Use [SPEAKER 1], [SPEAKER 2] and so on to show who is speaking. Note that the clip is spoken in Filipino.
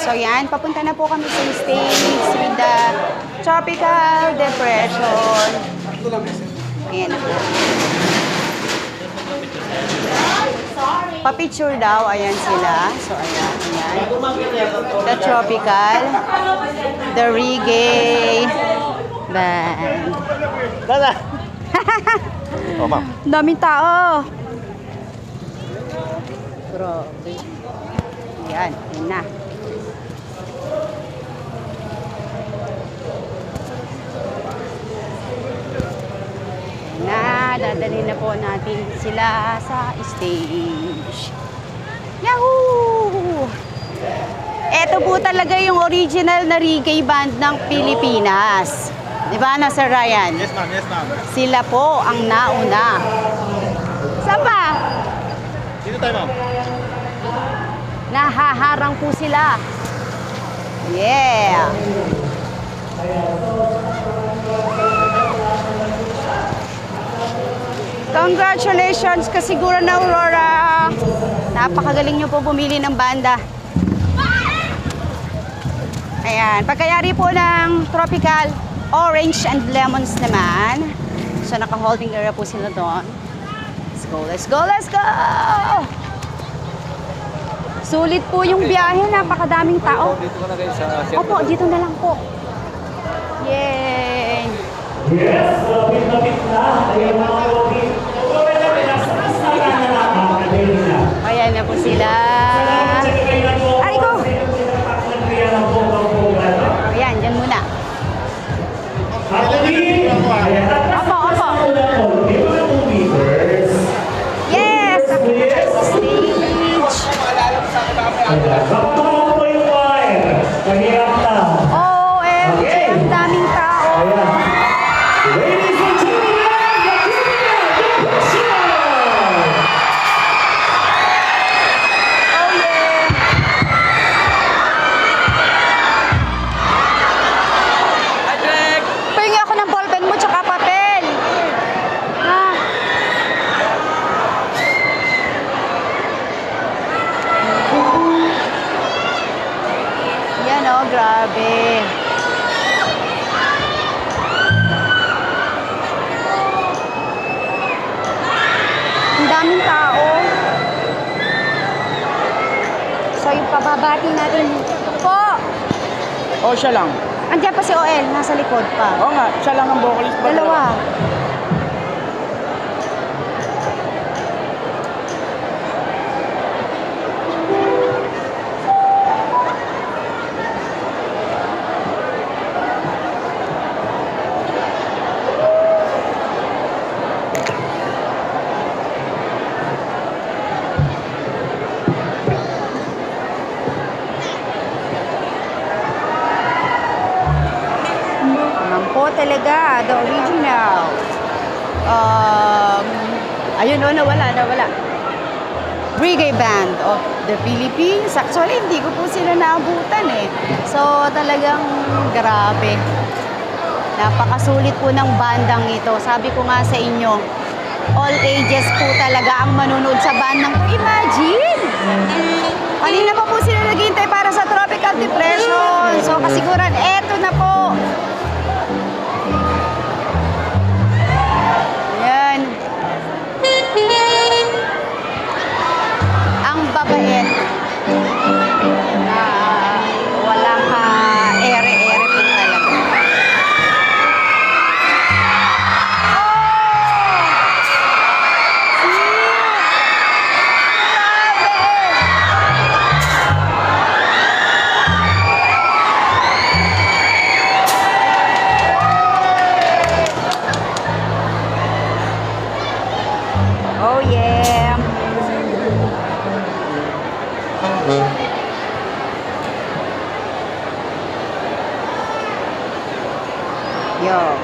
[SPEAKER 1] So yan, papunta na po kami sa stage with the tropical depression. Ayan na po. Pa-picture daw, ayan sila. So ayan, ayan. The tropical, the reggae band.
[SPEAKER 2] Dada! oh, ma'am.
[SPEAKER 1] Daming tao. Grabe. Yan, yun na. Yan na, dadali na po natin sila sa stage. Yahoo! Ito po talaga yung original na reggae band ng Pilipinas. Di ba, na Sir Ryan?
[SPEAKER 2] Yes, ma'am. Yes, ma'am.
[SPEAKER 1] Sila po ang nauna. Saan ba?
[SPEAKER 2] Dito tayo, ma'am.
[SPEAKER 1] Nahaharang po sila. Yeah! Congratulations kasiguran na Aurora. Napakagaling nyo po bumili ng banda. Ayan, pagkayari po ng tropical orange and lemons naman. So naka-holding area po sila doon. Let's go, let's go, let's go! Sulit po yung biyahe, napakadaming tao.
[SPEAKER 2] Dito ka na guys sa
[SPEAKER 1] Opo, dito na lang po. Yay!
[SPEAKER 3] Yes, lapit-lapit na. Ayan mga kapatid. Sasasalan na lang ang kanina.
[SPEAKER 1] Ayan Grabe. Ang daming tao. So yung pababati natin po.
[SPEAKER 4] O siya lang.
[SPEAKER 1] Andiyan pa si OL, nasa likod pa.
[SPEAKER 4] Oo nga, siya lang ang vocalist. ba?
[SPEAKER 1] Dalawa. Talaga, the original. Um, ayun o, nawala, nawala. Reggae band of the Philippines. Actually, hindi ko po sila naabutan eh. So, talagang grabe. Napakasulit po ng bandang ito. Sabi ko nga sa inyo, all ages po talaga ang manunood sa bandang. Imagine! Kanina pa po sila naghihintay para sa tropical depression. So, kasiguran, eto Oh yeah. Yo.